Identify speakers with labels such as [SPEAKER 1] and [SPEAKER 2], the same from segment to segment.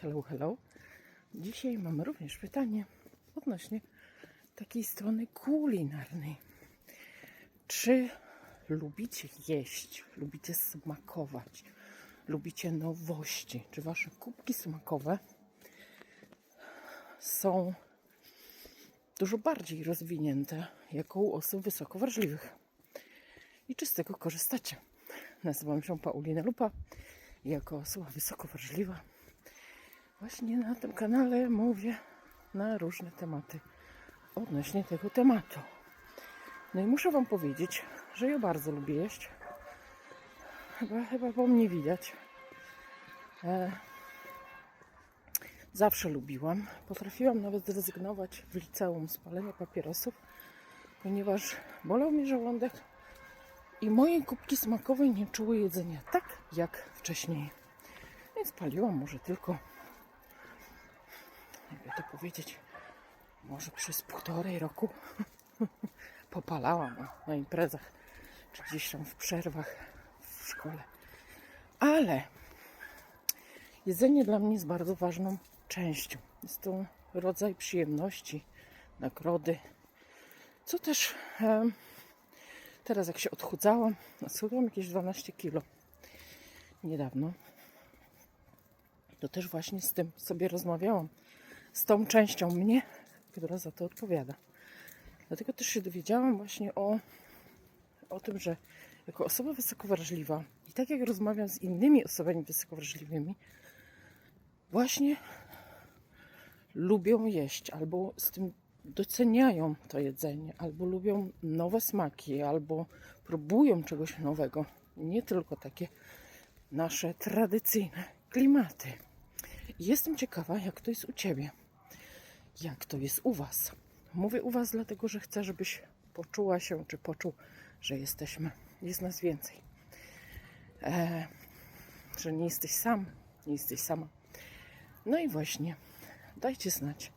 [SPEAKER 1] hello, hello. Dzisiaj mamy również pytanie odnośnie takiej strony kulinarnej. Czy lubicie jeść, lubicie smakować, lubicie nowości? Czy wasze kubki smakowe są dużo bardziej rozwinięte jako u osób wysoko wrażliwych? I czy z tego korzystacie? Nazywam się Paulina Lupa. Jako osoba wysoko wrażliwa właśnie na tym kanale mówię na różne tematy odnośnie tego tematu. No i muszę Wam powiedzieć, że ja bardzo lubię jeść. Chyba, chyba po mnie widać. E, zawsze lubiłam. Potrafiłam nawet zrezygnować w liceum z palenia papierosów, ponieważ bolał mnie żołądek i moje kubki smakowe nie czuły jedzenia tak jak wcześniej. Więc paliłam może tylko, jakby to powiedzieć, może przez półtorej roku popalałam na imprezach, czy gdzieś tam w przerwach w szkole. Ale jedzenie dla mnie jest bardzo ważną częścią. Jest to rodzaj przyjemności, nagrody, co też em, teraz jak się odchudzałam, schudłam jakieś 12 kilo niedawno, to też właśnie z tym sobie rozmawiałam, z tą częścią mnie, która za to odpowiada. Dlatego też się dowiedziałam właśnie o, o tym, że jako osoba wysoko wrażliwa i tak jak rozmawiam z innymi osobami wysoko wrażliwymi, właśnie lubią jeść albo z tym doceniają to jedzenie, albo lubią nowe smaki, albo próbują czegoś nowego. Nie tylko takie nasze tradycyjne klimaty. Jestem ciekawa, jak to jest u Ciebie. Jak to jest u Was. Mówię u Was, dlatego że chcę, żebyś poczuła się, czy poczuł, że jesteśmy. Jest nas więcej. E, że nie jesteś sam, nie jesteś sama. No i właśnie, dajcie znać,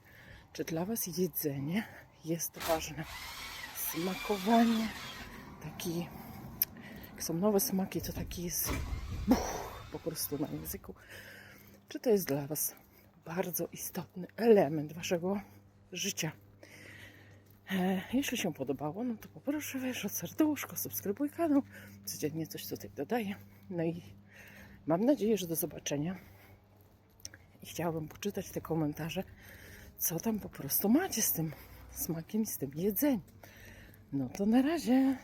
[SPEAKER 1] czy dla Was jedzenie jest ważne. Smakowanie, taki, jak są nowe smaki, to taki jest buch, po prostu na języku. Czy to jest dla Was bardzo istotny element Waszego życia? E, jeśli się podobało, no to poproszę wiesz o serduszko, subskrybuj kanał. Codziennie coś tutaj dodaję. No i mam nadzieję, że do zobaczenia. I chciałabym poczytać te komentarze, co tam po prostu macie z tym smakiem z tym jedzeniem. No to na razie.